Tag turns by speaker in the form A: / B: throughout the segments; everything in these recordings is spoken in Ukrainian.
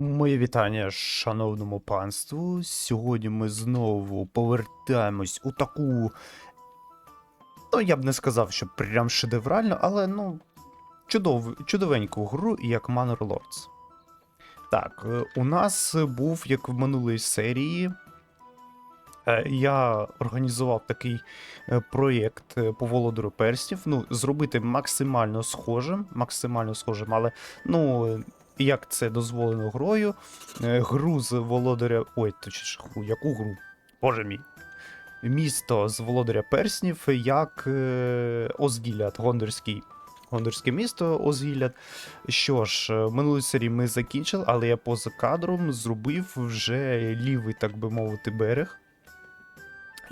A: Моє вітання шановному панству. Сьогодні ми знову повертаємось у таку. Ну, я б не сказав, що прям шедеврально, але ну, чудов... чудовеньку гру, як Manor Lords. Так, е, у нас був, як в минулій серії, е, я організував такий е, проєкт по володарю перснів. Ну, зробити максимально схожим, максимально схожим, але ну, як це дозволено грою. Е, Гру з володаря. Ой, точніше, яку гру? Боже мій. Місто з володаря перснів, як е, Озгілят, Гондорський. Гондорське місто Озгілят. Що ж, е, в минулій серії ми закінчили, але я поза кадром зробив вже лівий, так би мовити, берег.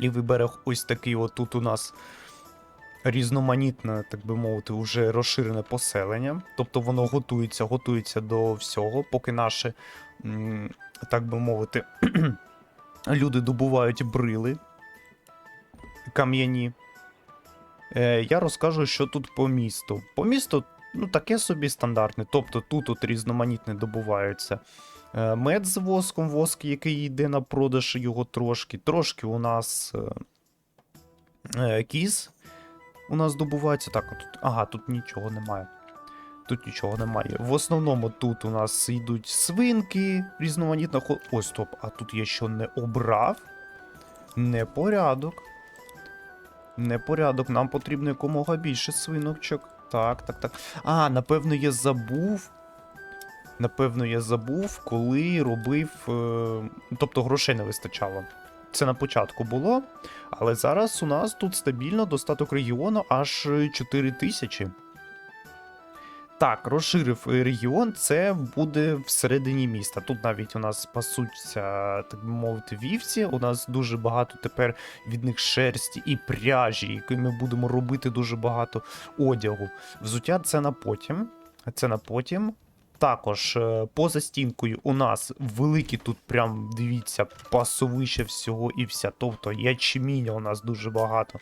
A: Лівий берег ось такий от тут у нас різноманітне, так би мовити, вже розширене поселення. Тобто воно готується, готується до всього, поки наші, так би мовити, люди добувають брили кам'яні. Е, я розкажу, що тут по місту. По місту, ну, таке собі стандартне. Тобто тут от різноманітне добуваються. Е, Мед з воском, воск, який йде на продаж, його трошки. Трошки у нас е, кіз у нас добувається. Так, тут. Ага, тут нічого немає. Тут нічого немає. В основному тут у нас йдуть свинки, різноманітна хо. Ой, стоп, а тут я що не обрав? Непорядок. Непорядок. Нам потрібно якомога більше свиночок. Так, так, так. А, напевно, я забув. Напевно, я забув, коли робив. Е... Тобто грошей не вистачало. Це на початку було. Але зараз у нас тут стабільно достаток регіону аж 4 тисячі. Так, розширив е, регіон, це буде всередині міста. Тут навіть у нас пасуться, так би мовити, вівці. У нас дуже багато тепер від них шерсті і пряжі, які ми будемо робити дуже багато одягу. Взуття це на потім. Це на потім. Також е, поза стінкою у нас великі тут прям дивіться пасовище всього і вся. Тобто ячміння у нас дуже багато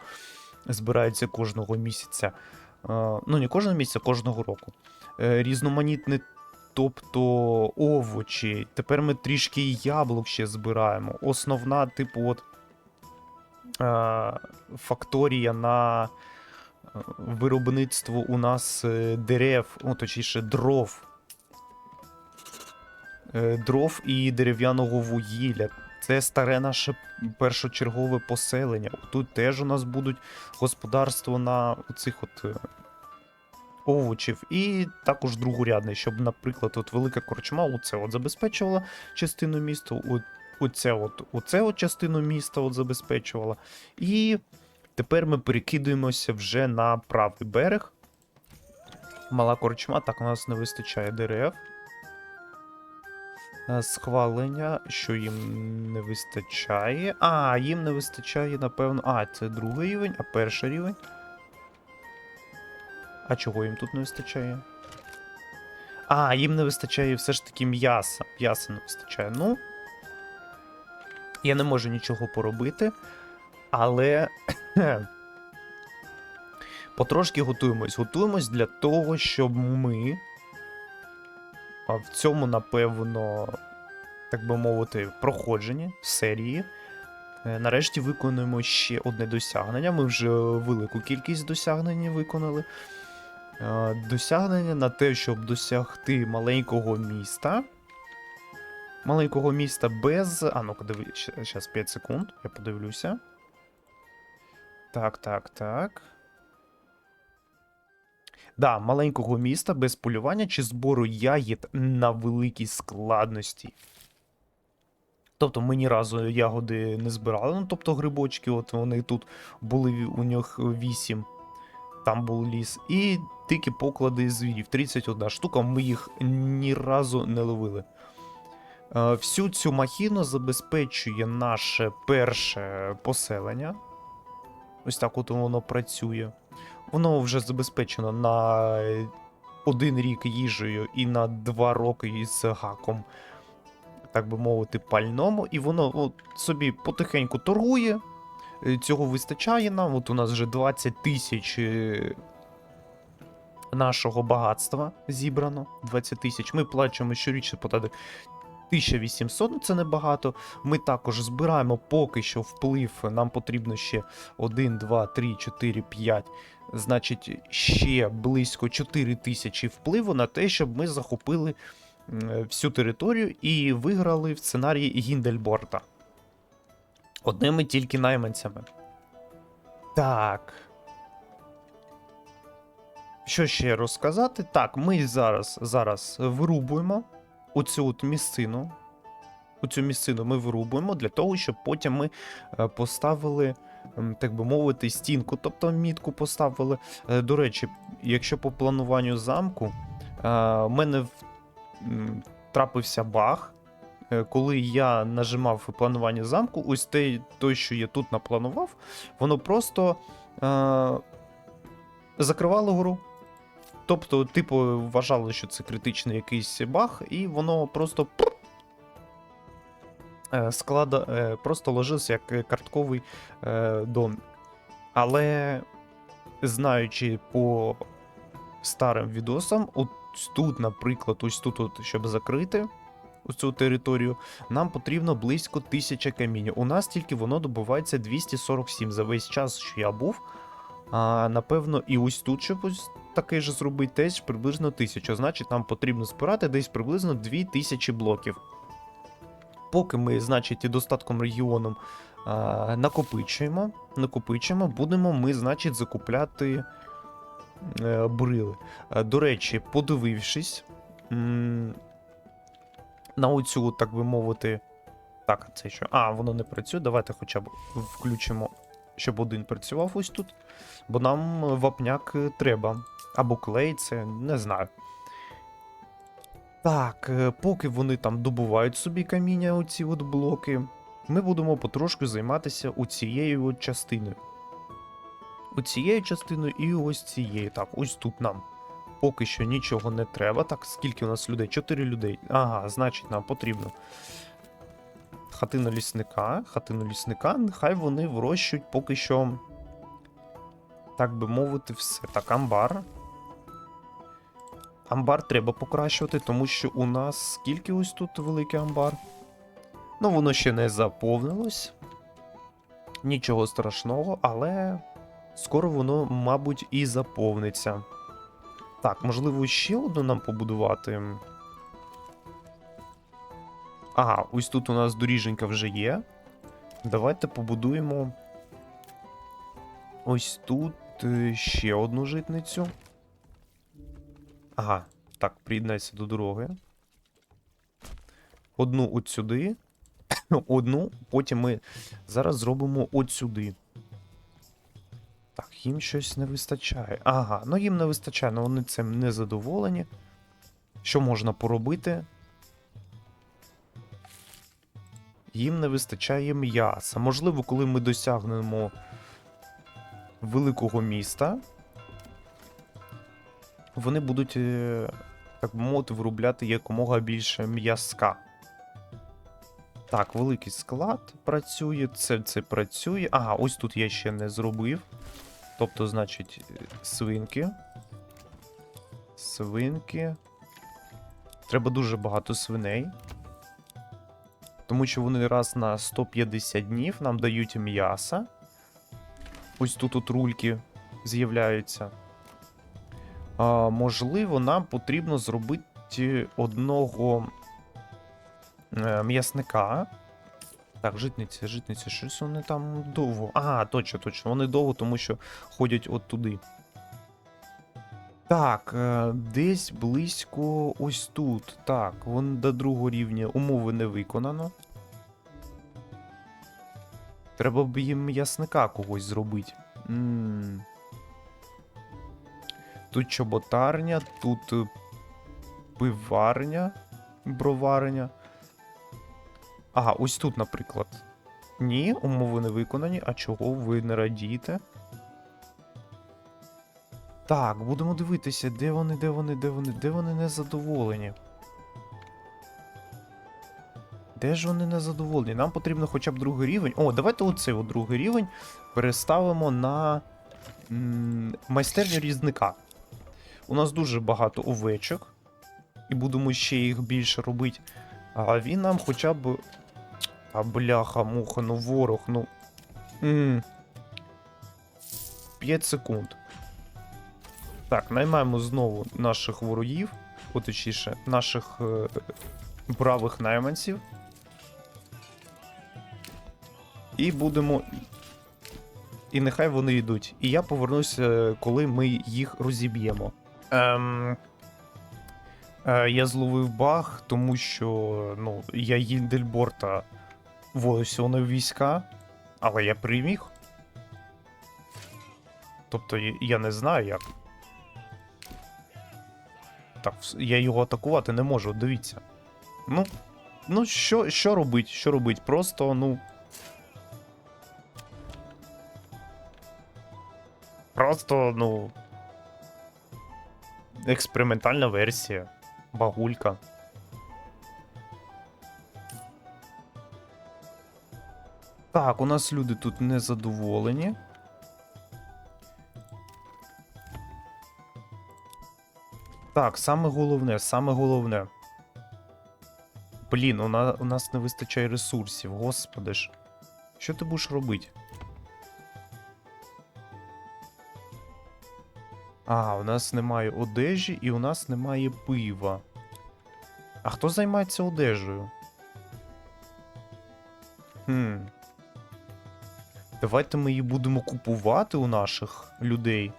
A: збирається кожного місяця. Е, Ну, не кожного місяця, кожного року. Е, Різноманітне, тобто овочі. Тепер ми трішки яблук ще збираємо. Основна, типу, от факторія на виробництво у нас дерев, ну, точніше, дров. Е, Дров і дерев'яного вугілля. Це старе наше першочергове поселення. Тут теж у нас будуть господарство на цих от е, овочів. І також другорядне, щоб, наприклад, от велика корчма оце от забезпечувала частину міста, оце от, оце от частину міста от забезпечувала. І тепер ми перекидуємося вже на правий берег. Мала корчма, так у нас не вистачає дерев. Е, Схвалення, що їм не вистачає. А, їм не вистачає, напевно. А, це другий рівень, а перший рівень. А чого їм тут не вистачає? А, їм не вистачає все ж таки м'яса. М'яса не вистачає. Ну. Я не можу нічого поробити. Але. Потрошки готуємось. Готуємось для того, щоб ми. В цьому, напевно, так би мовити, проходженні серії. Е, Нарешті виконуємо ще одне досягнення. Ми вже велику кількість досягнень виконали. Е, Досягнення на те, щоб досягти маленького міста. Маленького міста без. А ну-ка, диви, зараз 5 секунд, я подивлюся. Так, так, так. Да, маленького міста без полювання чи збору ягід на великій складності. Тобто ми ні разу ягоди не збирали, ну тобто грибочки, от вони тут були у них 8, там був ліс. І тільки поклади звірів, 31 штука, ми їх ні разу не ловили. Е, Всю цю махіну забезпечує наше перше поселення. Ось так от воно працює. Воно вже забезпечено на один рік їжею і на два роки із гаком, так би мовити, пальному. І воно от, собі потихеньку торгує. Е, Цього вистачає нам. От у нас вже 20 тисяч е, нашого багатства зібрано 20 тисяч. Ми плачемо щорічний податок 1800, ну це небагато. Ми також збираємо поки що вплив. Нам потрібно ще 1, 2, 3, 4, 5. Значить, ще близько 4 тисячі впливу на те, щоб ми захопили всю територію і виграли в сценарії Гіндельборта. Одними тільки найманцями. Так. Що ще розказати? Так, ми зараз, зараз вирубуємо оцю от місцину. Оцю місцину ми вирубуємо для того, щоб потім ми е, поставили, так би мовити, стінку, тобто мітку поставили. Е, До речі, якщо по плануванню замку, е, в мене трапився баг. Коли я нажимав планування замку, ось те, той, що я тут напланував, воно просто е, закривало гру. Тобто, типу, вважали, що це критичний якийсь баг, і воно просто е, склада, е, просто ложився як картковий е, дом. Але знаючи по старим відосам, от тут, наприклад, ось тут, от, щоб закрити цю територію, нам потрібно близько 1000 каміння. У нас тільки воно добувається 247 за весь час, що я був. А, напевно, і ось тут, щоб ось таке ж зробити, теж приблизно 1000. Значить, нам потрібно збирати десь приблизно 2000 блоків. Поки ми, значить, і достатком регіоном а, накопичуємо, накопичуємо, будемо ми, значить, закупляти е, брили. Е, До речі, подивившись м, на оцю, так би мовити. Так, це що? А, воно не працює. Давайте хоча б включимо, щоб один працював ось тут. Бо нам вапняк е, треба. Або клей, це не знаю. Так, е, поки вони там добувають собі каміння, оці от блоки, ми будемо потрошку займатися у цією от частиною. У цією частиною і ось цією. Так, ось тут нам поки що нічого не треба. Так, скільки у нас людей? Чотири людей. Ага, значить, нам потрібно хатину лісника. Хатину лісника, нехай вони вирощують поки що, так би мовити, все. Так, амбар. Амбар треба покращувати, тому що у нас скільки ось тут великий амбар? Ну, воно ще не заповнилось. Нічого страшного, але скоро воно, мабуть, і заповниться. Так, можливо, ще одну нам побудувати. Ага, ось тут у нас доріженька вже є. Давайте побудуємо. Ось тут е, ще одну житницю. Ага, так, приєднайся до дороги. Одну от сюди. Одну, потім ми зараз зробимо от сюди. Так, їм щось не вистачає. Ага, ну їм не вистачає, але вони цим не задоволені. Що можна поробити? Їм не вистачає м'яса. Можливо, коли ми досягнемо великого міста, вони будуть, е, так би мовити, виробляти якомога більше м'язка. Так, великий склад працює, це, це працює. Ага, ось тут я ще не зробив. Тобто, значить, свинки. Свинки. Треба дуже багато свиней. Тому що вони раз на 150 днів нам дають м'яса. Ось тут от рульки з'являються. Можливо, нам потрібно зробити одного е, м'ясника. Так, житниці, житниці, щось вони там довго. Ага, точно, точно. Вони довго, тому що ходять от туди. Так, е, десь близько ось тут. Так, вон до другого рівня умови не виконано. Треба б їм м'ясника когось зробити. м Тут чоботарня, тут е, пиварня, броварня. Ага, ось тут, наприклад. Ні, умови не виконані. А чого ви не радієте? Так, будемо дивитися, де вони, де вони, де вони, де вони незадоволені. Де ж вони незадоволені? Нам потрібно хоча б другий рівень. О, давайте оцей другий рівень переставимо на м, майстерню різника. У нас дуже багато овечок, і будемо ще їх більше робити. А він нам хоча б. А бляха, муха, ну ворог, ну. м 5 секунд. Так, наймаємо знову наших ворогів, о, наших е, бравих найманців. І будемо. І нехай вони йдуть. І я повернуся, коли ми їх розіб'ємо. Ем... Е, я зловив баг, тому що ну, я Їндельборта вводився на війська, але я переміг. Тобто я не знаю як. Так, я його атакувати не можу, дивіться. Ну, ну що, що робить? Що робить? Просто, ну. Просто, ну. Експериментальна версія. Багулька. Так, у нас люди тут незадоволені. Так, саме головне, саме головне. Блін, у, на, у нас не вистачає ресурсів, господи ж. Що ти будеш робити? А, у нас немає одежі і у нас немає пива. А хто займається одежею? Хм. Давайте ми її будемо купувати у наших людей.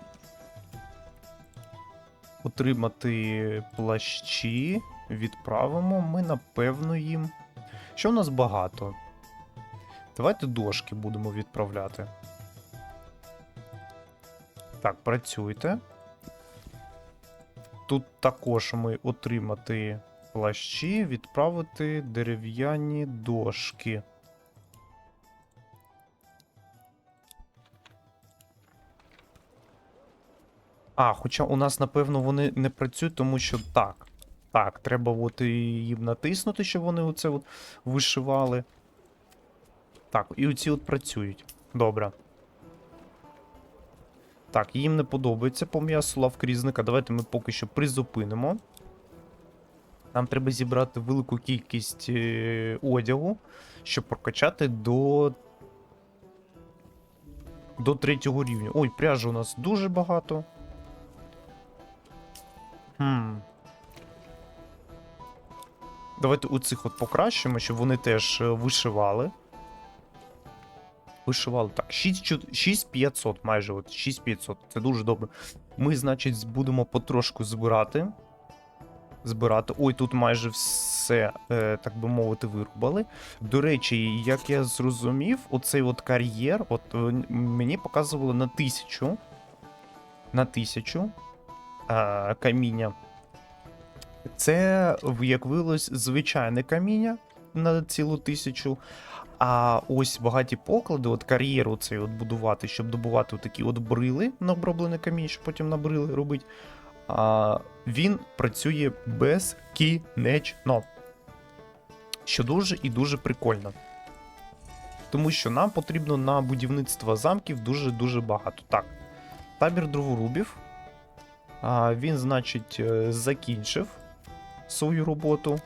A: Отримати плащі. Відправимо ми, напевно, їм. Що в нас багато? Давайте дошки будемо відправляти. Так, працюйте. Тут також ми отримати плащі, відправити дерев'яні дошки. А, хоча у нас, напевно, вони не працюють, тому що так. Так, треба от їм натиснути, щоб вони оце от вишивали. Так, і оці от працюють. Добре. Так, їм не подобається пом'ясу лавкрізника. Давайте ми поки що призупинимо. Нам треба зібрати велику кількість е, одягу, щоб прокачати до. До третього рівня. Ой, пряжі у нас дуже багато. Хм. Давайте у цих от покращимо, щоб вони теж е, вишивали. Вишивали так. 6500 майже от 6500. Це дуже добре. Ми, значить, будемо потрошку збирати. Збирати. Ой, тут майже все, е, так би мовити, вирубали. До речі, як я зрозумів, оцей от кар'єр, от е, мені показували на тисячу. На тисячу е, каміння. Це, як виявилось, звичайне каміння на цілу тисячу. А ось багаті поклади, от кар'єру цей от будувати, щоб добувати такі от брили на оброблене каміння, щоб потім на брили робити. А, він працює безкінечно. Що дуже і дуже прикольно. Тому що нам потрібно на будівництво замків дуже-дуже багато. Так, табір дроворубів. А, він, значить, е, закінчив свою роботу.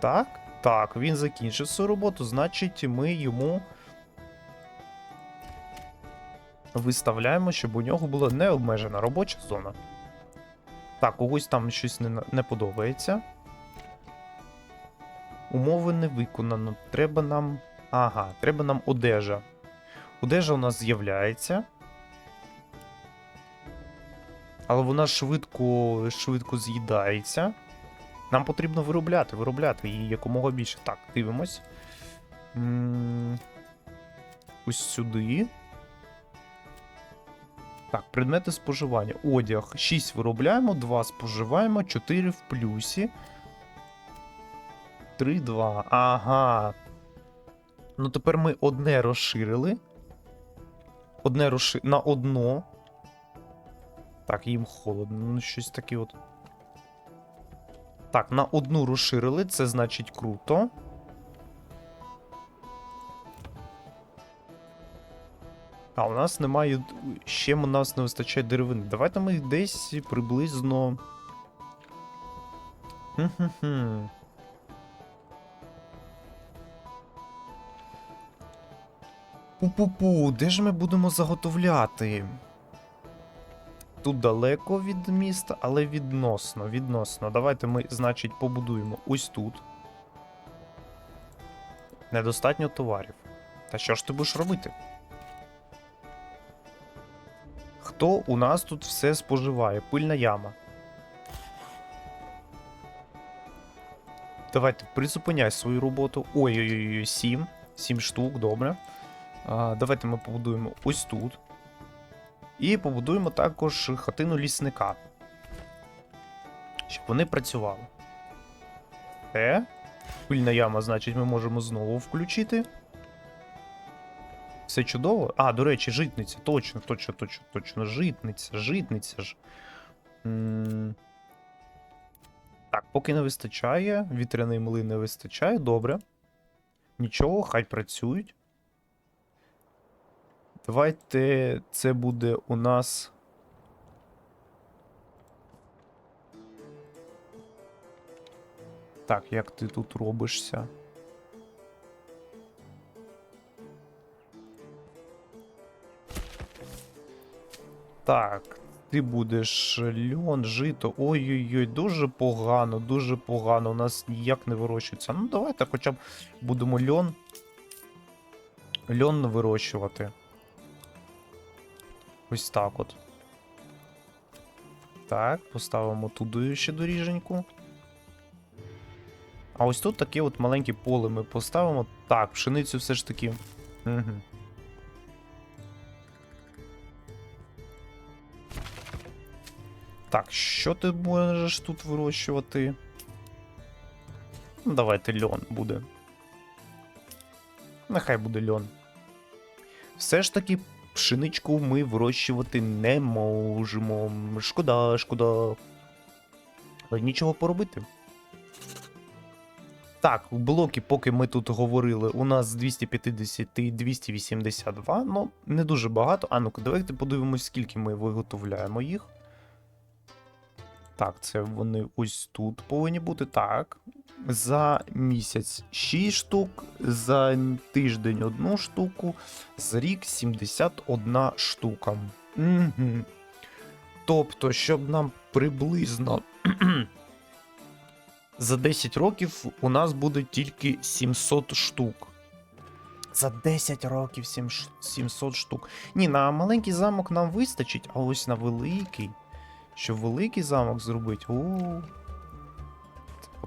A: Так, так, він закінчив свою роботу, значить, ми йому виставляємо, щоб у нього була необмежена робоча зона. Так, когось там щось не, не подобається. Умови не виконано. Треба нам. Ага, треба нам одежа. Одежа у нас з'являється. Але вона швидко, швидко з'їдається. Нам потрібно виробляти, виробляти її якомога більше. Так, дивимось. Ось сюди. Так, предмети споживання. Одяг. 6 виробляємо, 2 споживаємо, 4 в плюсі. 3, 2. Ага. Ну тепер ми одне розширили. Одне розши... на одно. Так, їм холодно. Ну, щось таке от. Так, на одну розширили, це значить круто. А, у нас немає. Ще у нас не вистачає деревини. Давайте ми десь приблизно. Хм-хм-хм. Пу-пу-пу, де ж ми будемо заготовляти? Тут далеко від міста, але відносно, відносно. Давайте ми, значить, побудуємо ось тут. Недостатньо товарів. Та що ж ти будеш робити? Хто у нас тут все споживає? Пильна яма. Давайте призупиняй свою роботу. Ой-ой-ой, 7. 7 штук, добре. А, давайте ми побудуємо ось тут. І побудуємо також хатину лісника. Щоб вони працювали. Е. Пильна яма, значить, ми можемо знову включити. Все чудово. А, до речі, житниця. Точно, точно, точно, точно. Житниця, житниця ж. Так, поки не вистачає. Вітряний млин не вистачає, добре. Нічого, хай працюють. Давайте це буде у нас. Так, як ти тут робишся? Так, ти будеш льон, жито. Ой-ой-ой, дуже погано, дуже погано. У нас ніяк не вирощується. Ну, давайте хоча б будемо льон. Льон вирощувати. Ось так от. Так, поставимо туди ще доріженьку. А ось тут таке от маленьке поле ми поставимо. Так, пшеницю все ж таки. Угу. Так, що ти можеш тут вирощувати? Ну, давайте льон буде. Нехай буде льон. Все ж таки, пшеничку ми вирощувати не можемо. Шкода, шкода. Але нічого поробити. Так, блоки, поки ми тут говорили, у нас 250 і 282, ну не дуже багато. А ну-ка, давайте подивимось, скільки ми виготовляємо їх. Так, це вони ось тут повинні бути. Так. За місяць 6 штук, за тиждень одну штуку, за рік 71 штука. Угу. Тобто, щоб нам приблизно за 10 років у нас буде тільки 700 штук. За 10 років 700 штук. Ні, на маленький замок нам вистачить, а ось на великий. Щоб великий замок зробити. О,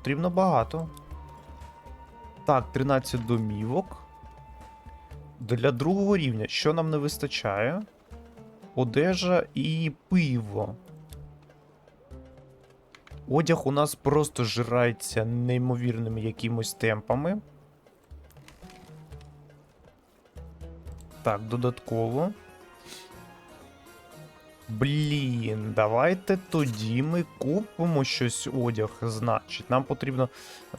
A: потрібно багато. Так, 13 домівок. Для другого рівня, що нам не вистачає? Одежа і пиво. Одяг у нас просто жирається неймовірними якимось темпами. Так, додатково. Блін, давайте тоді ми купимо щось одяг. Значить, нам потрібно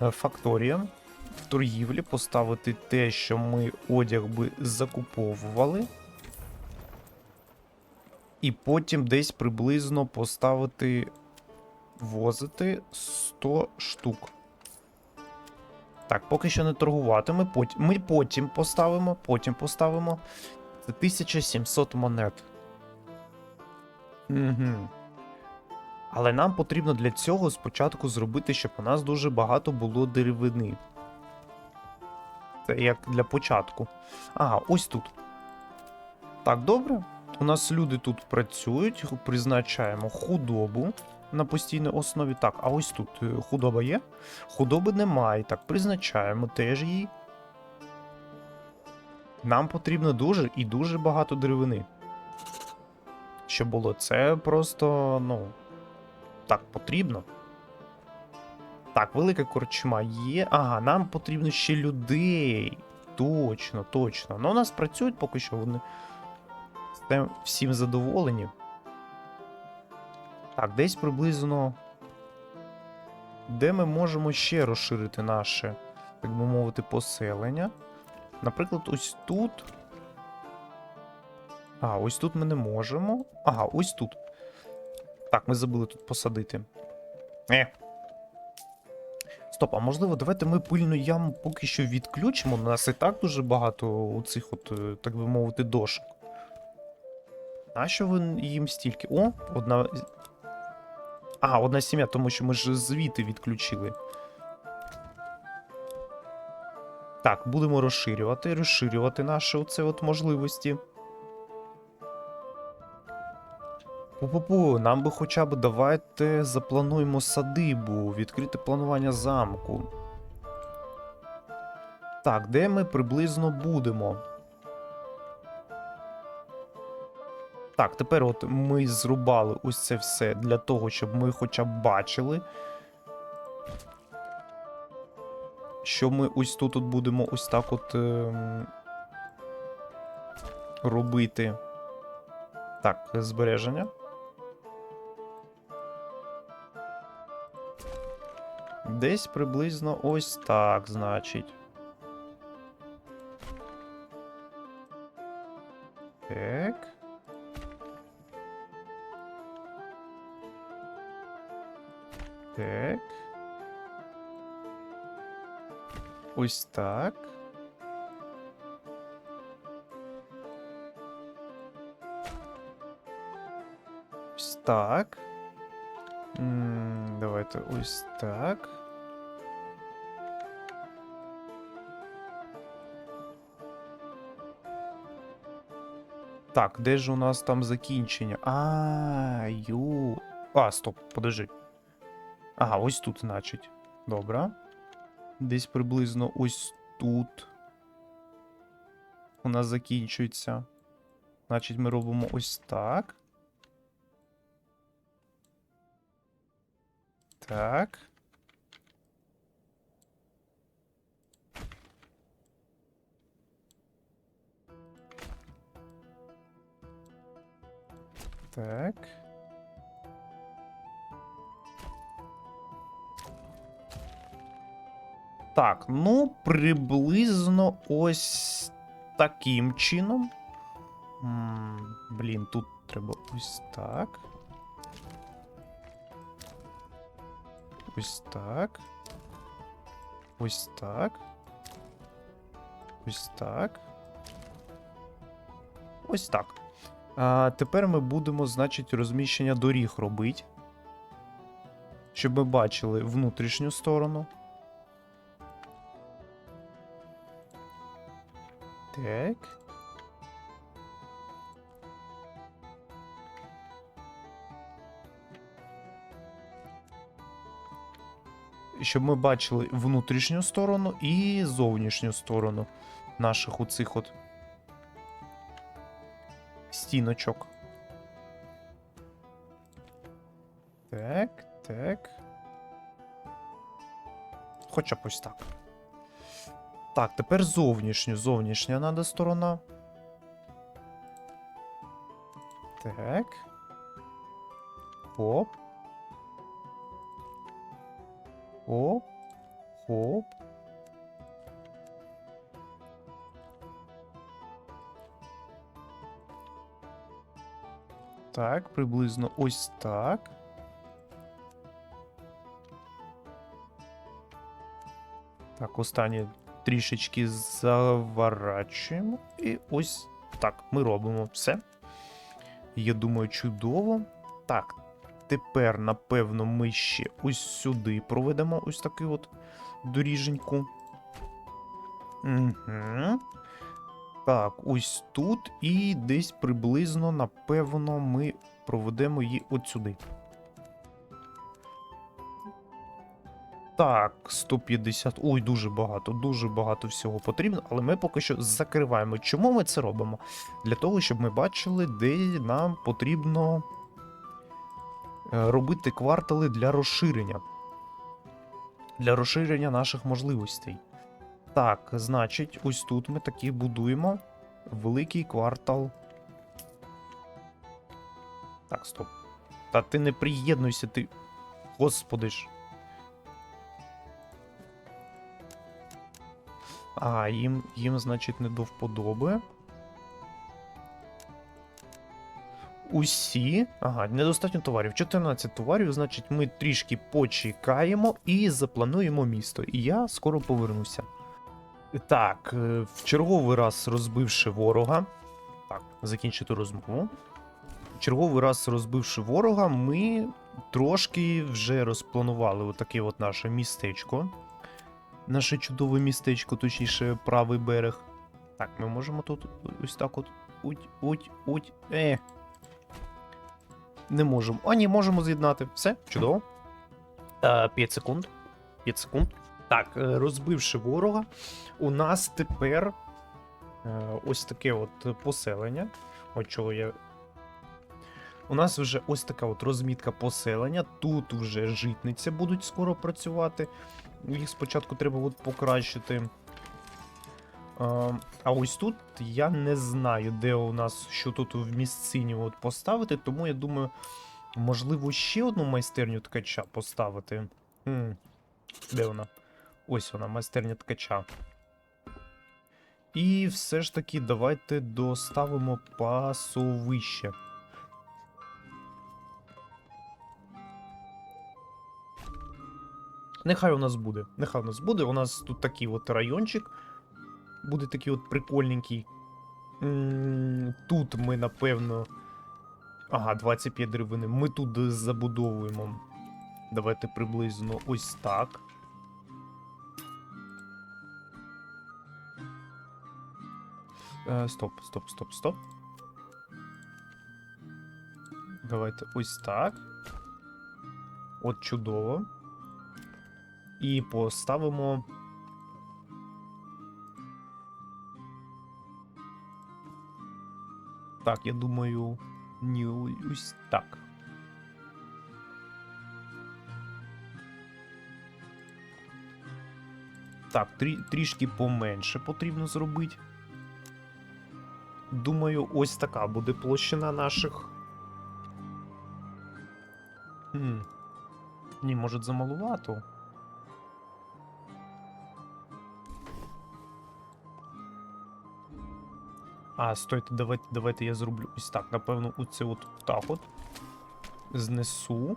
A: е, факторія в торгівлі поставити те, що ми одяг би закуповували. І потім десь приблизно поставити возити 100 штук. Так, поки що не торгувати. Ми потім, ми потім поставимо. Потім поставимо. Це 1700 монет. Угу. Але нам потрібно для цього спочатку зробити, щоб у нас дуже багато було деревини. Це як для початку. Ага, ось тут. Так, добре. У нас люди тут працюють, призначаємо худобу на постійній основі. Так, а ось тут е, худоба є? Худоби немає. Так, призначаємо теж її. Нам потрібно дуже і дуже багато деревини. Що було? Це просто, ну. Так, потрібно. Так, велика корчма є. Ага, нам потрібно ще людей. Точно, точно. Ну, у нас працюють поки що вони. Це всім задоволені. Так, десь приблизно. Де ми можемо ще розширити наше, так би мовити, поселення? Наприклад, ось тут. А, ось тут ми не можемо. Ага, ось тут. Так, ми забули тут посадити. Е. Стоп, а можливо, давайте ми пильну яму поки що відключимо. У нас і так дуже багато у цих, от, е, так би мовити, дошок. Нащо ви їм стільки? О, одна. А, одна сім'я, тому що ми ж звіти відключили. Так, будемо розширювати, розширювати наші оце от можливості. Пу-пу-пу, нам би хоча б давайте заплануємо садибу, відкрите планування замку. Так, де ми приблизно будемо? Так, тепер от ми зрубали ось це все для того, щоб ми хоча б бачили. Що ми ось тут от будемо ось так от ем, робити. Так, збереження. Десь приблизно ось так, значить. Так. Так. Ось так. Так. М, Давайте ось так. Так, де ж у нас там закінчення? А, ю. А, стоп, подожди. Ага, ось тут, значить. Добре. Десь приблизно ось тут. У нас закінчується. Значить, ми робимо ось так. Так. Так. Так, ну, приблизно ось таким чином. М, Блін, тут треба ось так. Ось так. Ось так. Ось так. Ось так. А тепер ми будемо, значить, розміщення доріг робити. Щоб ми бачили внутрішню сторону. Так. Щоб ми бачили внутрішню сторону і зовнішню сторону наших оцих от стіночок. Так, так. Хоча б ось так. Так, тепер зовнішню. Зовнішня надо сторона. Так. Оп. Оп. Оп. Так, приблизно ось так. Так, останнє трішечки заворачуємо. І ось так ми робимо все. Я думаю, чудово. Так, тепер, напевно, ми ще ось сюди проведемо ось таку от доріженьку. Угу. Так, ось тут. І десь приблизно, напевно, ми проведемо її от сюди. Так, 150. Ой, дуже багато, дуже багато всього потрібно, але ми поки що закриваємо. Чому ми це робимо? Для того, щоб ми бачили, де нам потрібно е, робити квартали для розширення. Для розширення наших можливостей. Так, значить, ось тут ми таки будуємо великий квартал. Так, стоп. Та ти не приєднуйся, ти. Господи ж. А, їм, їм, значить, не до вподоби. усі. Ага, недостатньо товарів. 14 товарів, значить, ми трішки почекаємо і заплануємо місто. І я скоро повернуся. Так, е, в черговий раз розбивши ворога. Так, закінчити розмову. В черговий раз розбивши ворога, ми трошки вже розпланували отаке от наше містечко. Наше чудове містечко, точніше, правий берег. Так, ми можемо тут ось так от. Уть, уть, уть. Е. Не можемо. А, ні, можемо з'єднати. Все, чудово. Е, 5 секунд. 5 секунд. Так, е, розбивши ворога, у нас тепер е, ось таке от поселення. От чого я. У нас вже ось така от розмітка поселення. Тут вже житниця будуть скоро працювати. Їх спочатку треба от покращити. А, а ось тут я не знаю, де у нас що тут в місцині от поставити, тому я думаю, можливо, ще одну майстерню ткача поставити. Хм, де вона? Ось вона, майстерня ткача. І все ж таки, давайте доставимо пасовище. Нехай у нас буде. Нехай у нас буде. У нас тут такий от райончик. Буде такий от прикольненький. Тут ми, напевно. Ага, 25 деревини. Ми тут забудовуємо. Давайте приблизно ось так. Е, стоп, стоп, стоп, стоп. Давайте ось так. От чудово. І поставимо. Так, я думаю, ні, ось так. Так, трі, трішки поменше потрібно зробити. Думаю, ось така буде площина наших. Хм. Ні, може замалувато. А, стойте, давайте, давайте я зроблю ось так. Напевно, оце от так от. Знесу.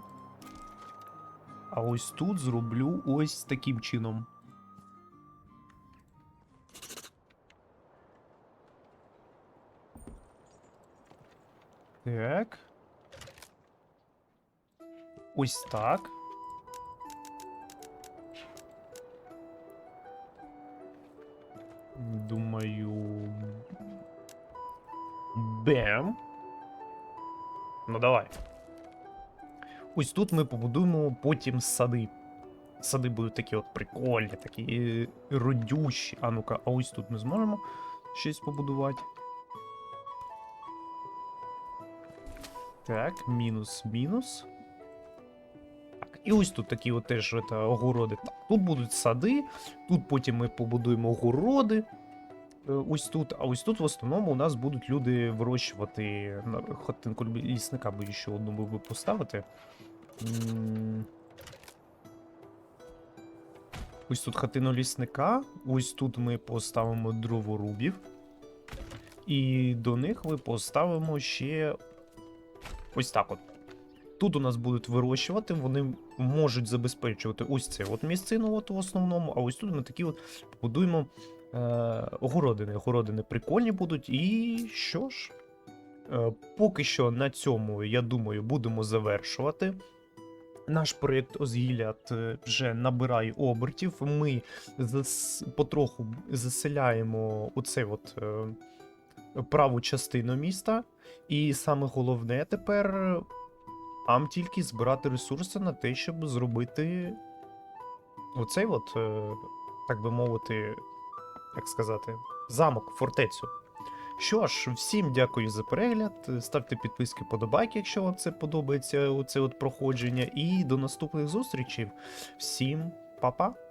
A: А ось тут зроблю ось таким чином. Так. Ось так. Думаю. Бем. Ну давай. Ось тут ми побудуємо потім сади. Сади будуть такі от прикольні, такі е, родючі. А ну-ка, а ось тут ми зможемо щось побудувати. Так, мінус, мінус. Так, і ось тут такі от теж это, огороди. Так, тут будуть сади, тут потім ми побудуємо огороди. Е, Ось тут, а ось тут в основному у нас будуть люди вирощувати хатинку лісника, бо ще одну би поставити. Ось тут хатину лісника, ось тут ми поставимо дроворубів. І до них ми поставимо ще ось так от. Тут у нас будуть вирощувати, вони можуть забезпечувати ось це от місцину от в основному, а ось тут ми такі от побудуємо е, огородини. Огородини прикольні будуть. І що ж? Е, поки що на цьому, я думаю, будемо завершувати. Наш проєкт Озгілят е, вже набирає обертів. Ми зас... потроху заселяємо оцей от е, праву частину міста. І саме головне тепер нам тільки збирати ресурси на те, щоб зробити оцей от, е, так би мовити, як сказати, замок, фортецю. Що ж, всім дякую за перегляд. Ставте підписки, подобайки, якщо вам це подобається, оце от проходження. І до наступних зустрічей. Всім па-па!